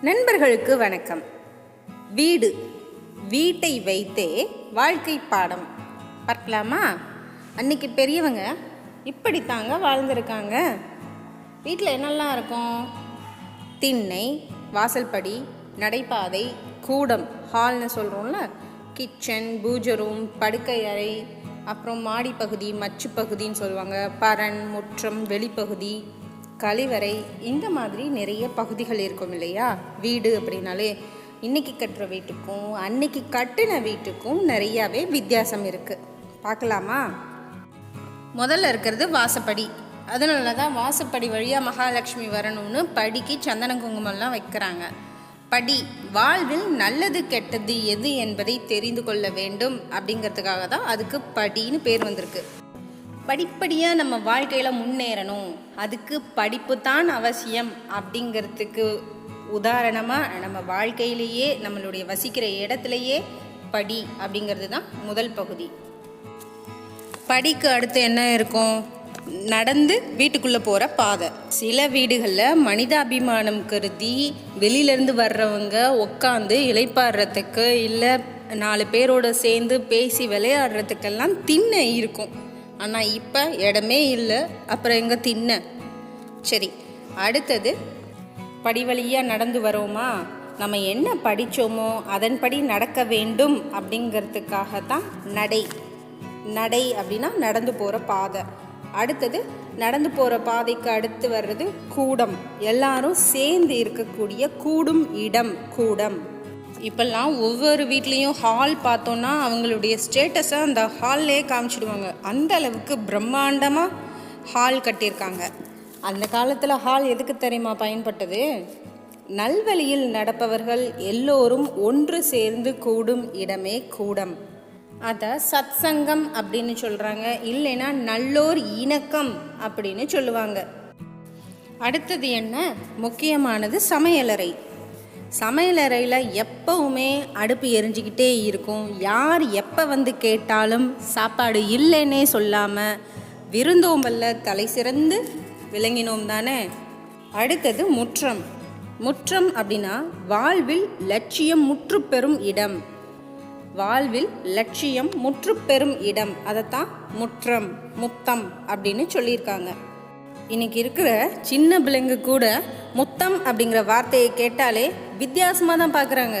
நண்பர்களுக்கு வணக்கம். வீடு வீட்டை வைத்தே வாழ்க்கை பாடம். பார்க்கலாமா? அன்னைக்கு பெரியவங்க இப்படித்தாங்க வாழ்ந்திருக்காங்க. வீட்டில் என்னெல்லாம் இருக்கும்? திண்ணை வாசல்படி நடைபாதை கூடம் ஹால்னு சொல்கிறோம்ல கிச்சன் பூஜை ரூம் படுக்கை அறை அப்புறம் மாடிப்பகுதி மச்சு பகுதின்னு சொல்லுவாங்க. பரன் முற்றம் வெளிப்பகுதி கழிவறை இந்த மாதிரி நிறைய பகுதிகள் இருக்கும் இல்லையா? வீடு அப்படின்னாலே இன்னைக்கு கட்டுற வீட்டுக்கும் அன்னைக்கு கட்டின வீட்டுக்கும் நிறையாவே வித்தியாசம் இருக்குது பார்க்கலாமா? முதல்ல இருக்கிறது வாசப்படி. அதனால தான் வாசப்படி வழியாக மகாலட்சுமி வரணும்னு படிக்கு சந்தன குங்குமம்லாம் வைக்கிறாங்க. படி வாழ்வில் நல்லது கெட்டது எது என்பதை தெரிந்து கொள்ள வேண்டும் அப்படிங்கிறதுக்காக தான் அதுக்கு படின்னு பேர் வந்திருக்கு. படிப்படியாக நம்ம வாழ்க்கையில் முன்னேறணும். அதுக்கு படிப்பு தான் அவசியம் அப்படிங்கிறதுக்கு உதாரணமாக நம்ம வாழ்க்கையிலேயே நம்மளுடைய வசிக்கிற இடத்துலையே படி அப்படிங்கிறது தான் முதல் பகுதி. படிக்கு அடுத்து என்ன இருக்கும்? நடந்து வீட்டுக்குள்ளே போகிற பாதை. சில வீடுகளில் மனிதாபிமானம் கருதி வெளியிலேருந்து வர்றவங்க உட்காந்து இளைப்பாடுறதுக்கு இல்லை நாலு பேரோட சேர்ந்து பேசி விளையாடுறதுக்கெல்லாம் திண்ணை இருக்கும். ஆனால் இப்போ இடமே இல்லை. அப்புறம் எங்கே தின்ன? சரி அடுத்தது படி வழியாக நடந்து வரோமா? நம்ம என்ன படித்தோமோ அதன்படி நடக்க வேண்டும் அப்படிங்கிறதுக்காக தான் நடை. நடை அப்படின்னா நடந்து போகிற பாதை. அடுத்தது நடந்து போகிற பாதைக்கு அடுத்து வர்றது கூடம். எல்லாரும் சேர்ந்து இருக்கக்கூடிய கூடும் இடம் கூடம். இப்போல்லாம் ஒவ்வொரு வீட்லேயும் ஹால் பார்த்தோன்னா அவங்களுடைய ஸ்டேட்டஸை அந்த ஹால்லே காமிச்சிடுவாங்க. அந்த அளவுக்கு பிரம்மாண்டமாக ஹால் கட்டியிருக்காங்க. அந்த காலத்தில் ஹால் எதுக்கு தெரியுமா பயன்பட்டது? நல்வழியில் நடப்பவர்கள் எல்லோரும் ஒன்று சேர்ந்து கூடும் இடமே கூடம். அதை சத்சங்கம் அப்படின்னு சொல்கிறாங்க இல்லைன்னா நல்லோர் இணக்கம் அப்படின்னு சொல்லுவாங்க. அடுத்தது என்ன? முக்கியமானது சமையலறை. சமையலறையில் எப்பவுமே அடுப்பு எரிஞ்சிக்கிட்டே இருக்கும். யார் எப்போ வந்து கேட்டாலும் சாப்பாடு இல்லைன்னே சொல்லாமல் விருந்தோம்பல்ல தலை சிறந்து விளங்கினோம் தானே? அடுத்தது முற்றம். முற்றம் அப்படின்னா வாழ்வில் லட்சியம் முற்றுப்பெறும் இடம். வாழ்வில் லட்சியம் முற்றுப்பெறும் இடம். அதைத்தான் முற்றம் முத்தம் அப்படின்னு சொல்லியிருக்காங்க. இன்னைக்கு இருக்கிற சின்ன பிள்ளைங்க கூட முத்தம் அப்படிங்கிற வார்த்தையை கேட்டாலே வித்தியாசமாக தான் பார்க்குறாங்க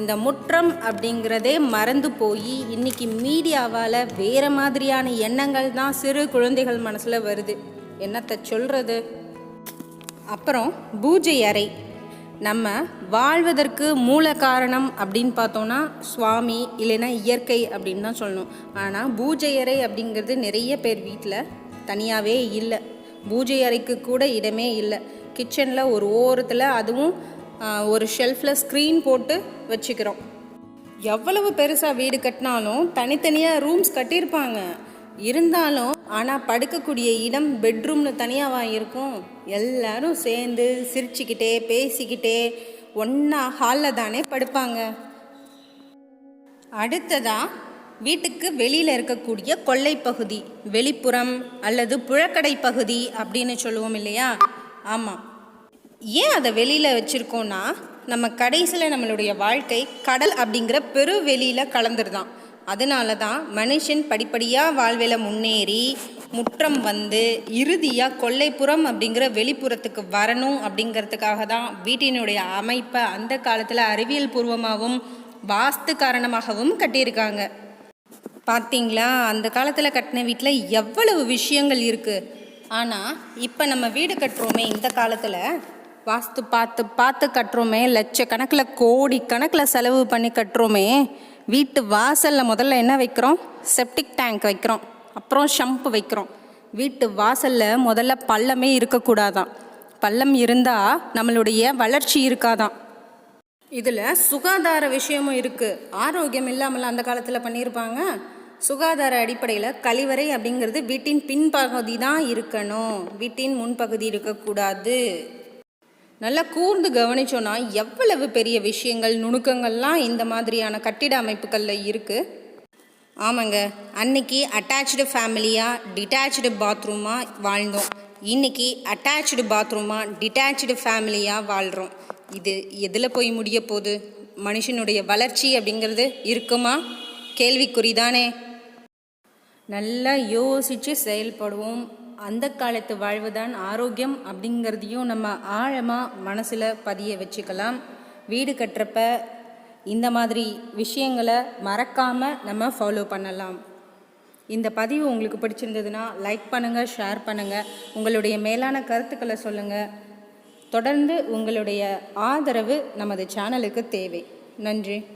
இந்த முற்றம் அப்படிங்கிறதே மறந்து போய் இன்னைக்கு மீடியாவால் வேறு மாதிரியான எண்ணங்கள் தான் சிறு குழந்தைகள் மனசில் வருது. என்னத்தை சொல்கிறது அப்புறம் பூஜை அறை. நம்ம வாழ்வதற்கு மூல காரணம் அப்படின்னு பார்த்தோன்னா சுவாமி இல்லைன்னா இயற்கை அப்படின்னு தான் சொல்லணும். ஆனால் பூஜை அறை அப்படிங்கிறது நிறைய பேர் வீட்டில் தனியாகவே இல்லை. பூஜை அறைக்கு கூட இடமே இல்லை. கிச்சனில் ஒரு ஓரத்தில் அதுவும் ஒரு ஷெல்ஃபில் ஸ்க்ரீன் போட்டு வச்சுக்கிறோம். எவ்வளவு பெருசாக வீடு கட்டினாலும் தனித்தனியாக ரூம்ஸ் கட்டியிருப்பாங்க. இருந்தாலும் ஆனால் படுக்கக்கூடிய இடம் பெட்ரூம்னு தனியாவா இருக்கும் எல்லாரும் சேர்ந்து சிரிச்சுக்கிட்டே பேசிக்கிட்டே ஒன்றா ஹாலில் தானே படுப்பாங்க. அடுத்ததாக வீட்டுக்கு வெளியில் இருக்கக்கூடிய கொல்லை பகுதி வெளிப்புறம் அல்லது புழக்கடை பகுதி அப்படின்னு சொல்லுவோம் இல்லையா? ஆமாம் ஏன் அதை வெளியில் வச்சுருக்கோன்னா நம்ம கடைசியில் நம்மளுடைய வாழ்க்கை கடல் அப்படிங்கிற பெரு வெளியில் கலந்துருதான். அதனால தான் மனுஷன் படிப்படியாக வாழ்வில் முன்னேறி முற்றம் வந்து இறுதியாக கொல்லைப்புறம் அப்படிங்கிற வெளிப்புறத்துக்கு வரணும் அப்படிங்கிறதுக்காக தான் வீட்டினுடைய அமைப்பை அந்த காலத்தில் அறிவியல் பூர்வமாகவும் வாஸ்து காரணமாகவும் கட்டியிருக்காங்க. பார்த்தீங்களா? அந்த காலத்தில் கட்டின வீட்டில் எவ்வளவு விஷயங்கள் இருக்குது ஆனால் இப்போ நம்ம வீடு கட்டுறோமே இந்த காலத்தில் வாஸ்து பார்த்து பார்த்து கட்டுறோமே லட்சக்கணக்கில் கோடி கணக்கில் செலவு பண்ணி கட்டுறோமே வீட்டு வாசலில் முதல்ல என்ன வைக்கிறோம்? செப்டிக் டேங்க் வைக்கிறோம். அப்புறம் ஷம்ப் வைக்கிறோம். வீட்டு வாசலில் முதல்ல பள்ளமே இருக்கக்கூடாதான். பள்ளம் இருந்தால் நம்மளுடைய வளர்ச்சி இருக்காதான். இதில் சுகாதார விஷயமும் இருக்குது ஆரோக்கியம் இல்லாமல் அந்த காலத்தில் பண்ணியிருப்பாங்க சுகாதார அடிப்படையில் கழிவறை அப்படிங்கிறது வீட்டின் பின்பகுதி தான் இருக்கணும். வீட்டின் முன்பகுதி இருக்கக்கூடாது. நல்லா கூர்ந்து கவனிச்சோன்னா எவ்வளவு பெரிய விஷயங்கள் நுணுக்கங்கள்லாம் இந்த மாதிரியான கட்டிட அமைப்புகளில் இருக்குது ஆமாங்க. அன்னைக்கு அட்டாச்சு ஃபேமிலியாக டிட்டாச்சு பாத்ரூமாக வாழ்ந்தோம். இன்னைக்கு அட்டாச்சு பாத்ரூமாக டிட்டாச்சு ஃபேமிலியாக வாழ்கிறோம் இது எதில் போய் முடிய போகுது? மனுஷனுடைய வளர்ச்சி அப்படிங்கிறது இருக்குமா? கேள்விக்குறி தானே நல்லா யோசித்து செயல்படுவோம். அந்த காலத்து வாழ்வு தான் ஆரோக்கியம் அப்படிங்கிறதையும் நம்ம ஆழமாக மனசில் பதிய வச்சுக்கலாம். வீடு கட்டுறப்ப இந்த மாதிரி விஷயங்களை மறக்காமல் நம்ம ஃபாலோ பண்ணலாம். இந்த பதிவு உங்களுக்கு பிடிச்சிருந்ததுன்னா லைக் பண்ணுங்கள் ஷேர் பண்ணுங்கள் உங்களுடைய மேலான கருத்துக்களை சொல்லுங்கள் தொடர்ந்து உங்களுடைய ஆதரவு நமது சேனலுக்கு தேவை. நன்றி.